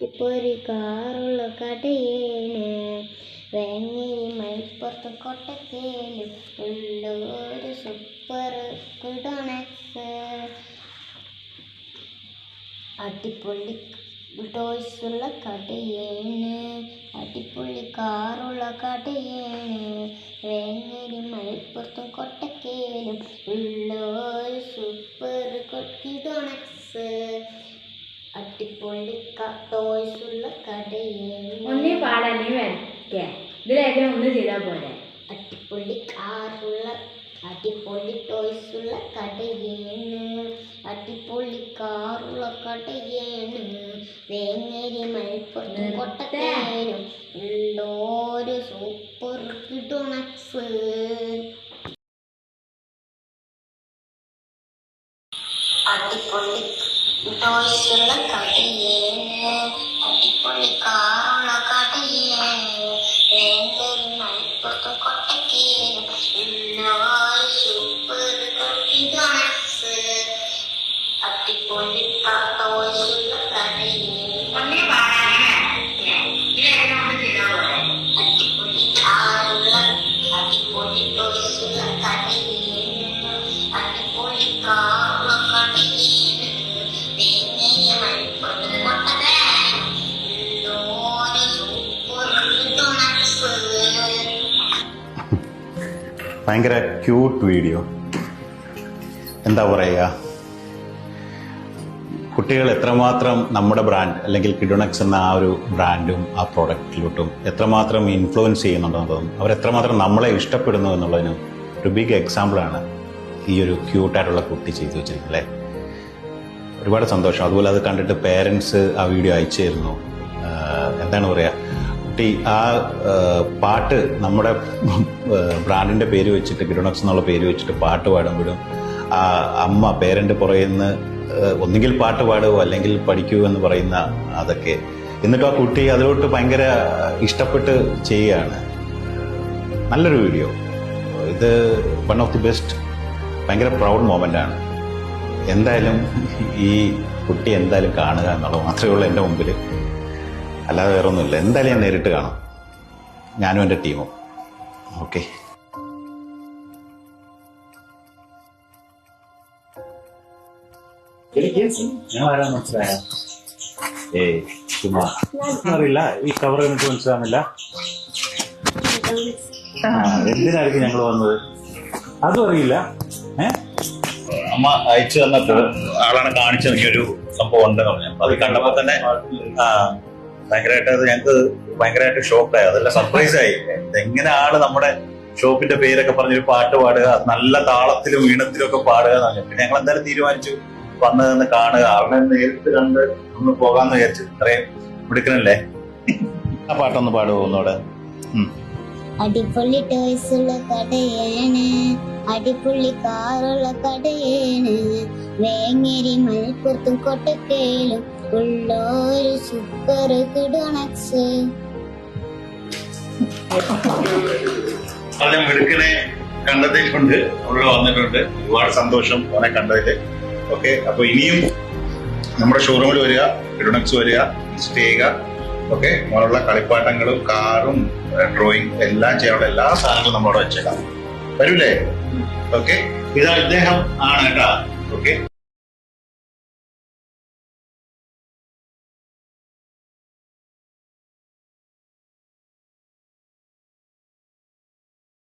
ഇപ്പൊരു കാറുള്ള കടയേണ് വേങ്ങേരി മലപ്പുറത്ത് കൊട്ടക്കേലും ഉള്ളൊരു സൂപ്പർ ഗുഡോണക്സ് അടിപൊളി ടോയ്സ് ഉള്ള കടയാണ് അടിപൊളി കാറുള്ള കടയേണ് വേങ്ങേരി മലപ്പുറത്തും കൊട്ടക്കേലും ഉള്ളൊരു ടോയ്സ് കടയേ ഒന്നേ പാടാൻ നീ വരയ്ക്കേ. ഇതിലേക്കും ഒന്ന് ചെയ്താൽ പോരെ. അടിപൊളി കാറുള്ള അടിപൊളി ടോയ്സുള്ള കടയേണ്. അടിപൊളി കാറുള്ള കടയേണ്. വേങ്ങേരി മലപ്പുറത്തും കൊട്ടത്തേനും ഉള്ളൊരു സൂപ്പർ കിഡോണക്സ് അടിപൊളി ടോയ്സ് ഉള്ള കടയാണ് അടിപൊളി കാറുള്ള കടയാണ് വേങ്ങേരി മലപ്പുറത്തും കൊട്ടക്കേനും ഉള്ളൊരു സൂപ്പർ കിഡോണക്സ് അടിപൊളി ടോയ്സ് ഭയങ്കര ക്യൂട്ട് വീഡിയോ എന്താ പറയുക കുട്ടികൾ എത്രമാത്രം നമ്മുടെ ബ്രാൻഡ് അല്ലെങ്കിൽ കിഡോണക്സ് എന്ന ആ ഒരു ബ്രാൻഡും ആ പ്രോഡക്റ്റിലോട്ടും എത്രമാത്രം ഇൻഫ്ലുവൻസ് ചെയ്യുന്നുണ്ടെന്നതും അവരെത്രമാത്രം നമ്മളെ ഇഷ്ടപ്പെടുന്നു എന്നുള്ളതിനും ഒരു ബിഗ് എക്സാമ്പിളാണ് ഈ ഒരു ക്യൂട്ടായിട്ടുള്ള കുട്ടി ചെയ്തു വെച്ചിരിക്കുന്നത് ഒരുപാട് സന്തോഷം. അതുപോലെ അത് കണ്ടിട്ട് പേരൻസ് ആ വീഡിയോ അയച്ചു തരുന്നു എന്താണ് പറയുക കുട്ടി ആ പാട്ട് നമ്മുടെ ബ്രാൻഡിന്റെ പേര് വെച്ചിട്ട് കിരണോക്സ് എന്നുള്ള പേര് വെച്ചിട്ട് പാട്ട് പാടുമ്പോഴും ആ അമ്മ പേരന്റ് പുറയുന്ന ഒന്നുകിൽ പാട്ട് പാടുകയോ അല്ലെങ്കിൽ പഠിക്കൂ എന്ന് പറയുന്ന അതൊക്കെ. എന്നിട്ട് ആ കുട്ടി അതിലോട്ട് ഭയങ്കര ഇഷ്ടപ്പെട്ട് ചെയ്യുകയാണ്. നല്ലൊരു വീഡിയോ. ഇത് വൺ ഓഫ് ദി ബെസ്റ്റ്. ഭയങ്കര പ്രൗഡ് മൊമെന്റ് ആണ്. എന്തായാലും ഈ കുട്ടി എന്തായാലും കാണുക എന്നുള്ളത് മാത്രമേ ഉള്ളൂ എന്റെ മുമ്പിൽ അല്ലാതെ വേറെ ഒന്നുമില്ല എന്തായാലും ഞാൻ നേരിട്ട് കാണാം. ഞാനും എന്റെ ടീമും. ഓക്കെ. ഏയ് ചുമ്മാ. അറിയില്ല ഈ കവർ എനിക്ക് മനസ്സിലാകുന്നില്ല എന്തിനായിരിക്കും ഞങ്ങൾ വന്നത്? അതും അറിയില്ല. അമ്മ അയച്ചു തന്നിട്ട് ആളാണ് കാണിച്ചു ഒരു സംഭവം ഉണ്ടെന്ന് പറഞ്ഞു. അത് കണ്ടപ്പോ തന്നെ ഭയങ്കരമായിട്ട് അത് ഞങ്ങൾക്ക് ഭയങ്കരമായിട്ട് ഷോക്കായി അതെല്ലാം സർപ്രൈസ് ആയി. എങ്ങനെ ആൾ നമ്മുടെ ഷോപ്പിന്റെ പേരൊക്കെ പറഞ്ഞൊരു പാട്ട് പാടുക നല്ല താളത്തിലും ഈണത്തിലും ഒക്കെ പാടുക എന്ന് പറഞ്ഞു. പിന്നെ ഞങ്ങൾ എന്തായാലും തീരുമാനിച്ചു വന്നതെന്ന് കാണുക. ആളിനെ നേരിട്ട് കണ്ട് ഒന്ന് പോകാന്ന് വിചാരിച്ചു. ഇത്രയും മിടുക്കനല്ലേ? ആ പാട്ടൊന്ന് പാടുമോ ഒന്നോടെ ഉം. അടിപൊളി ടോയ്സ് ഉള്ള കടയാണ്. അടിപൊളി കാറുള്ള കടയാണ്. വേങ്ങേരി മലപ്പുറത്തും കൊട്ടക്കേലും ഉള്ളൊരു സൂപ്പർ കിഡോണക്സ് പറഞ്ഞ മിടുക്കനെ കണ്ടതിൽ കൊണ്ട് ഇവിടെ വന്നിട്ടുണ്ട്. ഒരുപാട് സന്തോഷം അവനെ കണ്ടതിൽ ഓക്കെ അപ്പൊ ഇനിയും നമ്മുടെ ഷോറൂമിൽ വരിക കിടണക്സ് വരിക വിസിറ്റ് ചെയ്യുക. ഓക്കെ? മോനുള്ള കളിപ്പാട്ടങ്ങളും കാറും ഡ്രോയിങ് എല്ലാം ചെയ്യാനുള്ള എല്ലാ സാധനങ്ങളും നമ്മളവിടെ വെച്ചേക്കാം. വരൂലേ? ഓക്കെ? ഇതാ ഇദ്ദേഹം ആണ് കേട്ടാ. ഓക്കെ?